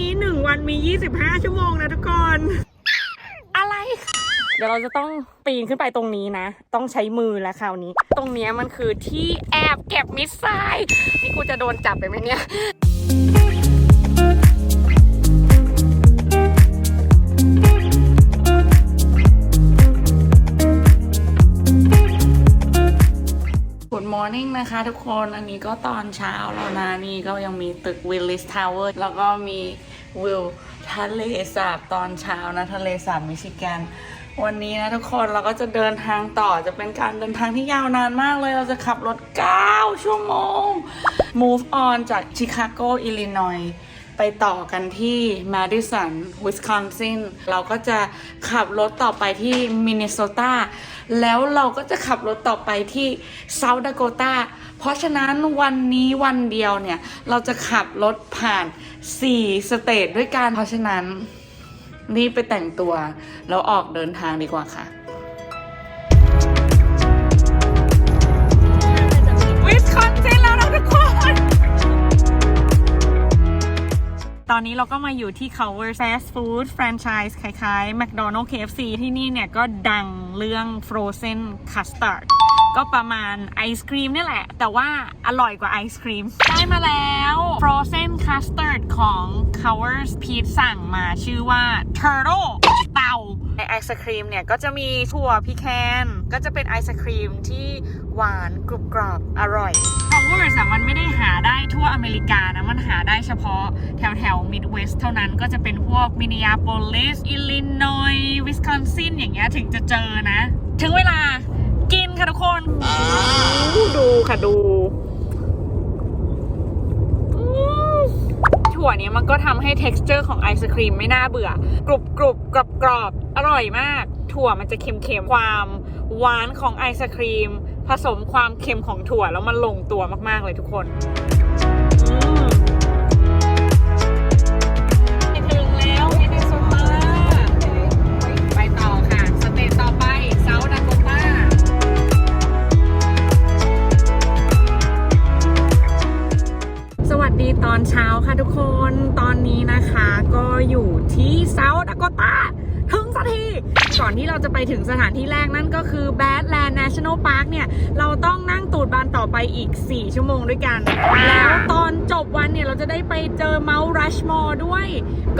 นี้หนึ่งวันมี 25 ชั่วโมงนะทุกคน อะไร เดี๋ยวเราจะต้องปีนขึ้นไปตรงนี้นะ ต้องใช้มือแล้วคราวนี้ ตรงเนี้ยมันคือที่แอบเก็บมิสไซล์นี่กูจะโดนจับไปไหมเนี่ย morning นะคะทุกคน อันนี้ก็ตอนเช้าแล้วนะ นี่ก็ยังมีตึก Willis Tower แล้วก็มีวิวทะเลสาบตอนเช้านะ ทะเลสาบมิชิแกนวันนี้นะทุกคนเราก็จะเดินทางต่อจะเป็นการเดินทางที่ยาวนานมากเลย เราจะขับรถ 9 ชั่วโมง move on จากชิคาโก อิลลินอย ไปต่อกันที่ Madison Wisconsin เราก็จะขับรถต่อไปที่ Minnesota แล้วเราก็จะขับรถต่อไปที่ South Dakota เพราะฉะนั้นวันนี้วันเดียวเนี่ย เราจะขับรถผ่าน 4 สเตทด้วยกันเพราะฉะนั้นรีบไปแต่งตัว แล้วออกเดินทางดีกว่าค่ะ ตอนนี้เราก็มาอยู่ที่ Cover Fast Food Franchise คล้ายๆ McDonald's KFC ที่นี่เนี่ยก็ดังเรื่อง Frozen Custard ก็ประมาณไอศครีมนี่แหละ แต่ว่าอร่อยกว่าไอศครีม ได้มาแล้ว Frozen Custard ของ Covers p e t สั่งมาชื่อว่า Turtle เต่าในไอศครีมเนี่ย ก็จะมีถั่วพิแคน ก็จะเป็นไอศครีมที่หวานกรุบกรอบอร่อย Covers อะมันไม่ได้หาได้ทั่วอเมริกานะ มันหาได้เฉพาะแถวแถวมิดเวสเท่านั้นก็จะเป็นพวกมิน n อาโปลิสอิลลินอยวิสคอนซินอย่างเงี้ยถึงจะเจอนะ ถึงเวลากินค่ะทุกคนดูค่ะดูอืมถั่วเนี้ยมันก็ทำให้ texture ของไอศครีมไม่น่าเบื่อกรุบกรุบกรอบกรอบอร่อยมาก ถั่วมันจะเค็มๆ ความหวานของไอศครีม ผสมความเค็มของถั่วแล้วมันลงตัวมากๆเลยทุกคน ไปอีก 4 ชั่วโมงด้วยกัน แล้วตอนจบวันเนี่ยเราจะได้ไปเจอ Mount Rushmore ด้วย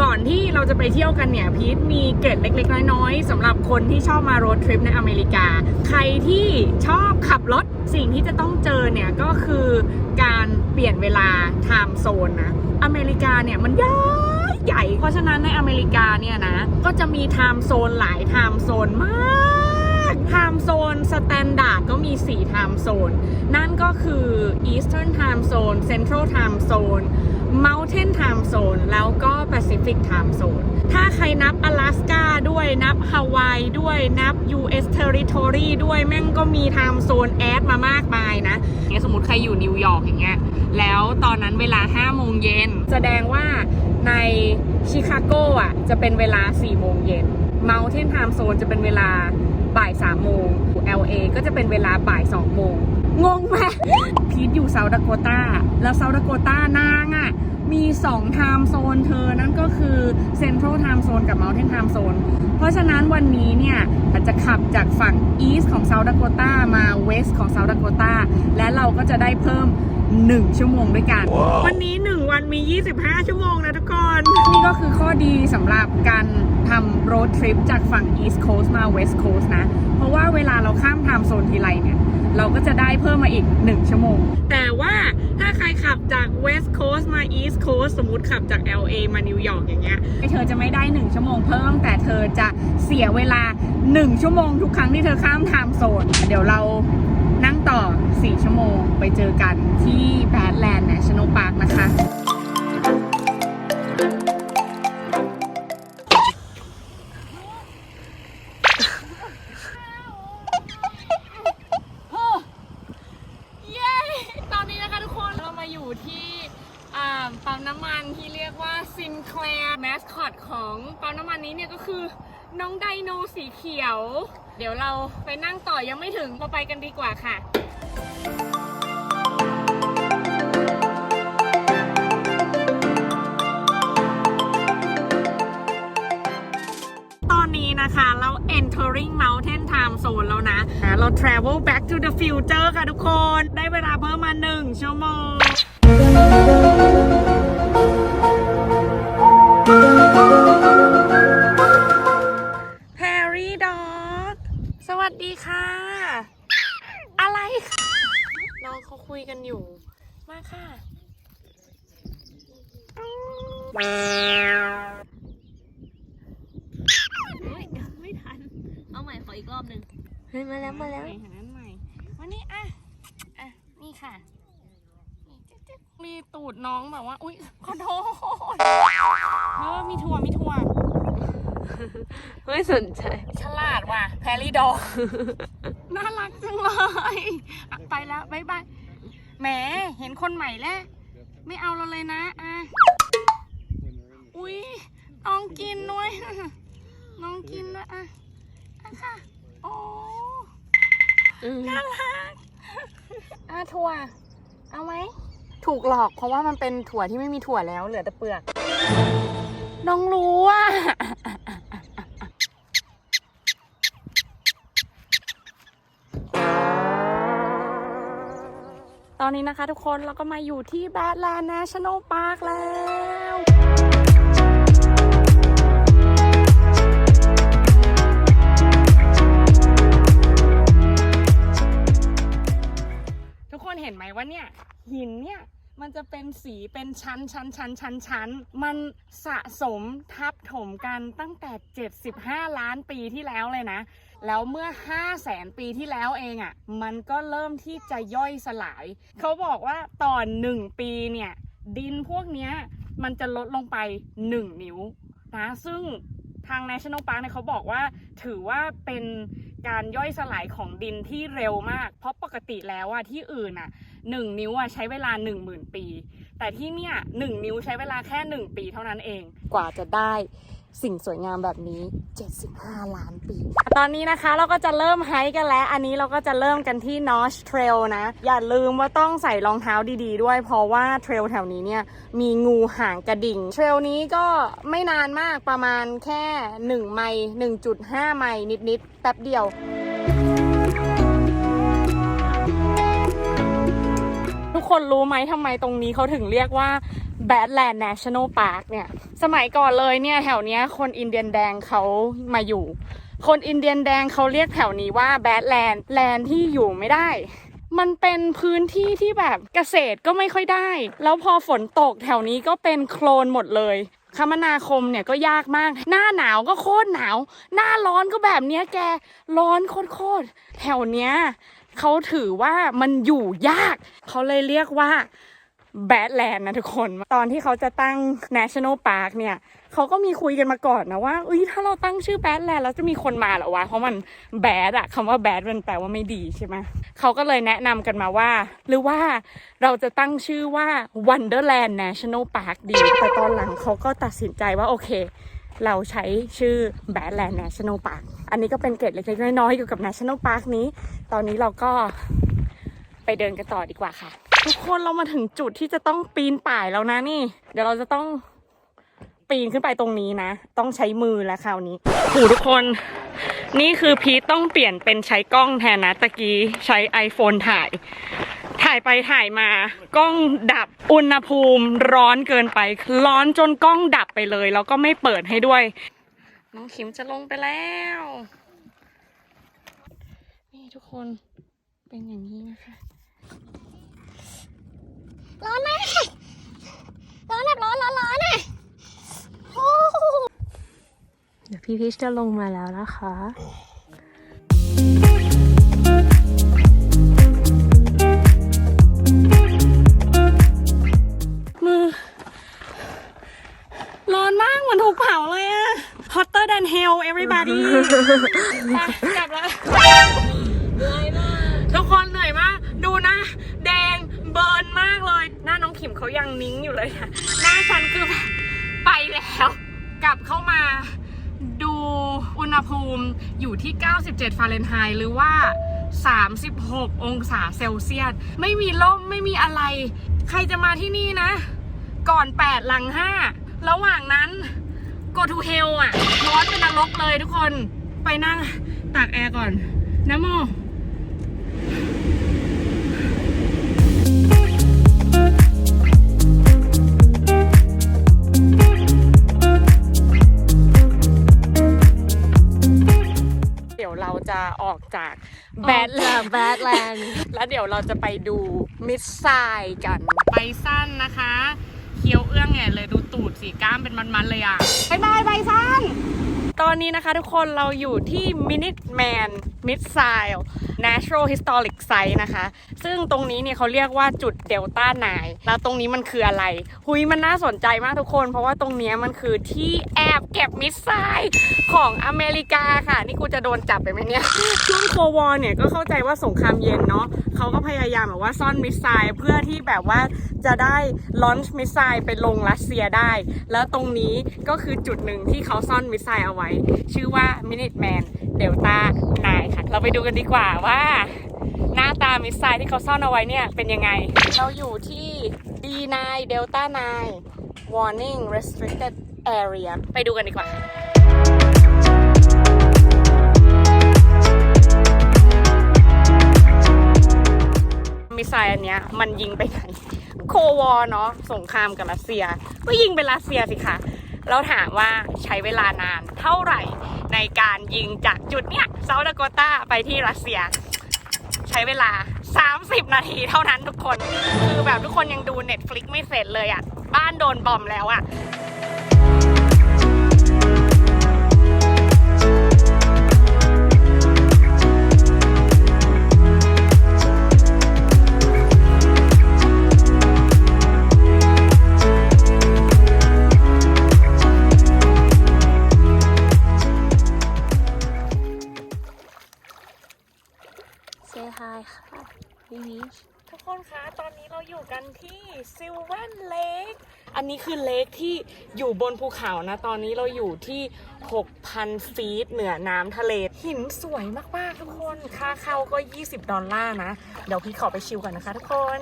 ก่อนที่เราจะไปเที่ยวกันเนี่ยพีทมีเกร็ดเล็กๆ น้อยๆสำหรับคนที่ชอบมาโรดทริปในอเมริกา ใครที่ชอบขับรถสิ่งที่จะต้องเจอเนี่ยก็คือการเปลี่ยนเวลา time zone นะ อเมริกาเนี่ยมันใหญ่ใหญ่ เพราะฉะนั้นในอเมริกาเนี่ยนะ ก็จะมี time zone หลาย time zone มาก time zone standard ก็มี4 time zone นั่นก็คือ eastern time zone central time zone mountain time zone แล้วก็ pacific time zone ถ้าใครนับ Alaska ด้วยนับ Hawaii ด้วยนับ US territory ด้วยแม่งก็มี time zone แอดมามากมายนะเงี้ยสมมติใครอยู่นิวยอร์กอย่างเงี้ยแล้วตอนนั้นเวลา 5 โมงเย็นแสดงว่าในชิคาโกอะจะเป็นเวลา 4 โมงเย็น Mountain Time Zone จะเป็นเวลา บ่าย3โมง LA ก็จะเป็นเวลาบ่าย2โมง งงไหมพีทอยู่เซาท์ดาโกตาแล้วเซาท์ดาโกตานางอะ มี2 time zone เธอนั่นก็คือ Central Time Zone กับ Mountain Time Zone เพราะฉะนั้นวันนี้เนี่ยเราจะขับจากฝั่ง East ของ South Dakota มา West ของ South Dakota และเราก็จะได้เพิ่ม 1 ชั่วโมงด้วยกัน วันนี้ 1 วันมี 25 ชั่วโมงนะทุกคน นี่ก็คือข้อดีสำหรับการทำ road trip จากฝั่ง East Coast มา West Coast นะ เพราะว่าเวลาเราข้าม time zone ทีไรเนี่ย เราก็จะได้เพิ่มมาอีก 1 ชั่วโมง แต่ว่าถ้าใครขับจาก West Coast มา East Coast สมมติขับจาก LA มานิวยอร์กอย่างเงี้ยเธอจะไม่ได้ 1 ชั่วโมงเพิ่ม แต่เธอจะเสียเวลา 1 ชั่วโมงทุกครั้งที่เธอข้าม time zone เดี๋ยวเรานั่งต่อ 4 ชั่วโมงไปเจอกันที่ Badland National Park นะคะ ไปกันดีกว่าค่ะนี้นะคะเรา entering mountain time zone แล้วนะ เรา travel back to the future ค่ะทุกคน ได้เวลาเพิ่มมาหนึ่งชั่วโมงแฮร์รี่ด็อกสวัสดีค่ะ อะไรคะน้องเขาคุยกันอยู่ มาค่ะเฮ้ยไม่ทัน เอาใหม่ขออีกรอบหนึ่งเฮ้ยมาแล้วมาแล้ว ใหหันนั้นใหม่ วันนี้อะ อะ นี่ค่ะนี่จิ๊กจิ๊กมีตูดน้องแบบว่า อุ๊ยขอโทษเออมีถั่วมีถั่ว ไม่สนใจ ฉลาดว่ะ แพรรี่ดอก น่ารักจังเลยอะไปแล้วบ๊ายบายแหมเห็นคนใหม่แล้ว ไม่เอาเราเลยนะอะอุ๊ยน้องกินด้วยน้องกินด้วยอะอะค่ะ โอ้อืมน่ารักอะถั่ว เอาไหม ถูกหลอกเพราะว่ามันเป็นถั่วที่ไม่มีถั่วแล้วเหลือแต่เปลือก น้องรู้ว่า อนนี้นะคะทุกคนเราก็มาอยู่ที่แบดแลนด์ National Park แล้วทุกคนเห็นไหมว่าเนี่ย หินเนี่ย มันจะเป็นสีเป็นชั้นชั้นชั้นชั้นชั้นมันสะสมทับถมกันตั้งแต่ 75 ล้านปีที่แล้วเลยนะ แล้วเมื่อ5แสนปีที่แล้วเองอะ่ะ มันก็เริ่มที่จะย่อยสลาย เขาบอกว่าตอนหนึ่งปีเนี่ย ดินพวกเนี้ยมันจะลดลงไป 1 นิ้วนะ ซึ่งทาง National Park เนี่ยเขาบอกว่าถือว่าเป็นการย่อยสลายของดินที่เร็วมาก เพราะปกติแล้วอะที่อื่นอะหนึ่งนิ้วอะใช้เวลา 1 0,000 ปี แต่ที่เนี่ยหนึ่งนิ้วใช้เวลาแค่ 1 ปีเท่านั้นเอง กว่าจะได้สิ่งสวยงามแบบนี้ 75 ล้านปี ตอนนี้นะคะเราก็จะเริ่มไฮกันแล้ว อันนี้เราก็จะเริ่มกันที่ Notch Trail นะ อย่าลืมว่าต้องใส่รองเท้าดีๆด้วย เพราะว่าเทรลแถวนี้เนี่ย มีงูห่างกระดิ่ง เทรลนี้ก็ไม่นานมากประมาณแค่ 1 ไมล์1.5 ไมล์นิดๆ แป๊บเดียวทุกคนรู้ไหมทำไมตรงนี้เขาถึงเรียกว่า Badland National Park เนี่ย สมัยก่อนเลยเนี่ยแถวเนี้ยคนอินเดียนแดงเขามาอยู่ คนอินเดียนแดงเขาเรียกแถวนี้ว่า Badland แลนด์ที่อยู่ไม่ได้ มันเป็นพื้นที่ที่แบบเกษตรก็ไม่ค่อยได้ แล้วพอฝนตกแถวนี้ก็เป็นโคลนหมดเลยคมนาคมเนี่ยก็ยากมาก หน้าหนาวก็โคตรหนาว หน้าร้อนก็แบบเนี้ยแก ร้อนโคตรๆแถวเนี้ยเขาถือว่ามันอยู่ยาก เขาเลยเรียกว่า แบดแลนด์นะทุกคน ตอนที่เขาจะตั้ง National Park เนี่ยเขาก็มีคุยกันมาก่อนนะว่าอุ้ยถ้าเราตั้งชื่อแบดแลนด์แล้วจะมีคนมาเหรอวะ เพราะมันแบดอะคำว่าแบดมันแปลว่าไม่ดีใช่ไหมเขาก็เลยแนะนำกันมาว่า หรือว่าเราจะตั้งชื่อว่า Wonderland National Park ดี แต่ตอนหลังเขาก็ตัดสินใจว่าโอเคเราใช้ชื่อ Badland National Park อันนี้ก็เป็นเกร็ดเล็กๆน้อยๆเกี่กับ National Park นี้ ตอนนี้เราก็ไปเดินกันต่อดีกว่าค่ะ ทุกคนเรามาถึงจุดที่จะต้องปีนป่ายแล้วนะนี่ เดี๋ยวเราจะต้องปีนขึ้นไปตรงนี้นะ ต้องใช้มือแล้วคราวนี้โอ้ทุกคน นี่คือพีทต้องเปลี่ยนเป็นใช้กล้องแทนนะตะกี้ใช้ iPhone ถ่าย ถ่ายไปถ่ายมากล้องดับอุณหภูมิร้อนเกินไป ร้อนจนกล้องดับไปเลย แล้วก็ไม่เปิดให้ด้วย น้องขิมจะลงไปแล้ว นี่ทุกคนเป็นอย่างนี้นะคะ ร้อนมากร้อนแบบร้อนร้อนร้อนอะเดี๋ยวพี่พีชจะลงมาแล้วนะคะ อยู่ที่ 97 ฟาเรนไฮต์หรือว่า 36 องศาเซลเซียส ไม่มีล่มไม่มีอะไร ใครจะมาที่นี่นะ ก่อน 8 หลัง 5 ระหว่างนั้น go to hell อะร้อนเป็นนรกเลยทุกคนไปนั่งตากแอร์ก่อนนะโม จะออกจากแบดแลนด์แบดแลนด์แล้วเดี๋ยวเราจะไปดูมิดไซด์กัน ไปสั้นนะคะ เคี้ยวเอื้องแงเลยดูตูดสีกล้ามเป็นมันๆเลยอะบายบายไปสั้น ตอนนี้นะคะทุกคนเราอยู่ที่ Minute Man Mid s i l e Natural Historic Site นะคะ ซึ่งตรงนี้เนี่ยเขาเรียกว่าจุดเดลต้านายแล้วตรงนี้มันคืออะไร หุยมันน่าสนใจมากทุกคน เพราะว่าตรงนี้มันคือที่แอบเก็บมิสไซล์ของอเมริกาค่ะ นี่กูจะโดนจับไปไหมเนี่ยช่วงโควอร์เนี่ยก็เข้าใจว่าสงครามเย็นเนาะเขาก็พยายามแบบว่าซ่อนมิสไซล์เพื่อที่แบบว่าจะได้ลอนช์มิสไซล์ไปลงรัสเซียได้ แล้วตรงนี้ก็คือจุดหนึ่งที่เขาซ่อนมิสไซล์เอาไว้ชื่อว่า Minuteman Delta 9ค่ะ เราไปดูกันดีกว่าว่า หน้าตามิสไซล์ที่เขาซ่อนเอาไว้เนี่ยเป็นยังไง เราอยู่ที่ D9 Delta 9 Warning Restricted Area ไปดูกันดีกว่ามิสไซล์อันเนี้ยมันยิงไปไหน โควอเนาะสงครามกับรัสเซีย ก็ยิงไปรัสเซียสิคะ เราถามว่าใช้เวลานานเท่าไหร่ในการยิงจากจุดเนี้ยเซาท์ดาโกตาไปที่รัสเซีย ใช้เวลา 30 นาทีเท่านั้นทุกคน คือแบบทุกคนยังดู Netflix ไม่เสร็จเลยอะ่ะ บ้านโดนบอมแล้วอะ่ะายค่ะพี่วิชทุกคนคะตอนนี้เราอยู่กันที่ซิลเวนเลกอันนี้คือเลกที่อยู่บนภูเขานะ ตอนนี้เราอยู่ที่ 6,000 ฟีตเหนือน้ำทะเล หินสวยมากๆทุกคน ค่าเข้าก็ 20 ดอลลาร์นะ เดี๋ยวพี่ขอไปชิลกันนะคะทุกคน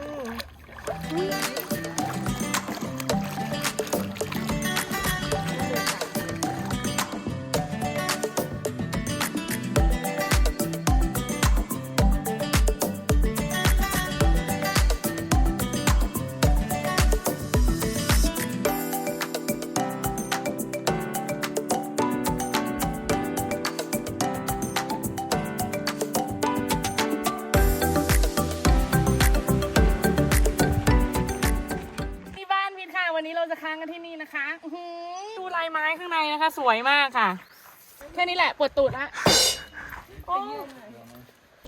นค่ะวันนี้เราจะค้างกันที่นี่นะคะอื้อหือดูลายไม้ข้างในนะคะ สวยมากค่ะ แค่นี้แหละปวดตูดละโอ้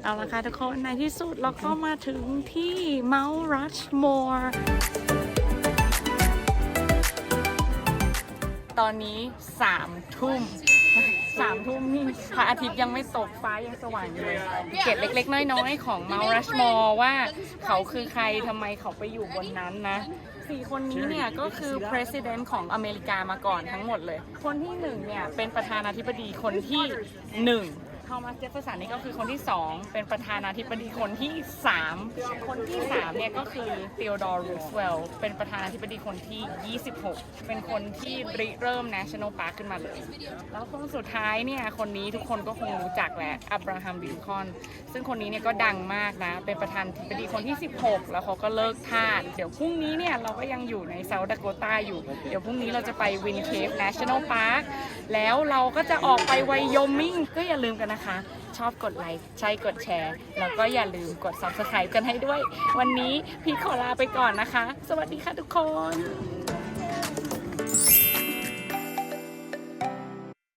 เอาละค่ะทุกคนในที่สุดเราก็มาถึงที่ Mount Rushmore ตอนนี้สามทุ่ม สามทุ่มนี่พระอาทิตย์ยังไม่ตกฟ้ายังสว่างอยู่เลยเกร็ดเล็ก ๆ น้อยๆของเมารัชมอว่าเขาคือใครทำไมเขาไปอยู่บนนั้นนะสี่คนนี้เนี่ยก็คือ president ของอเมริกามาก่อนทั้งหมดเลย คนที่หนึ่งเนี่ยเป็นประธานาธิบดีคนที่หนึ่ง ทอมัสเจฟเฟอร์สันนี่ก็คือคนที่สองเป็นประธานาธิบดีคนที่สามคนที่สามเนี่ยก็คือเ h ี o ดอร์รูสเวลล์เป็นประธานาธิบดีคนที่ 26 เป็นคนที่ริเริ่ม National Park ขึ้นมาเลย แล้วคนสุดท้ายเนี่ย คนนี้ทุกคนก็คงรู้จักแหละอับราฮัมลินคอน ซึ่งคนนี้เนี่ยก็ดังมากนะ เป็นประธานาธิบดีคนที่ 16 แล้วเขาก็เลิกทาสเดี๋ยวพรุ่งนี้เนี่ยเราก็ยังอยู่ในเซาท์ดาโกตาอยู่ เดี๋ยวพรุ่งนี้เราจะไปวินเคฟ National Park แล้วเราก็จะออกไปไวโยมิงก็อย่าลืมกันนะนะคะ ชอบกดไลค์ใช่กดแชร์ แล้วก็อย่าลืมกด subscribe กันให้ด้วย วันนี้พี่ขอลาไปก่อนนะคะ สวัสดีค่ะทุกคน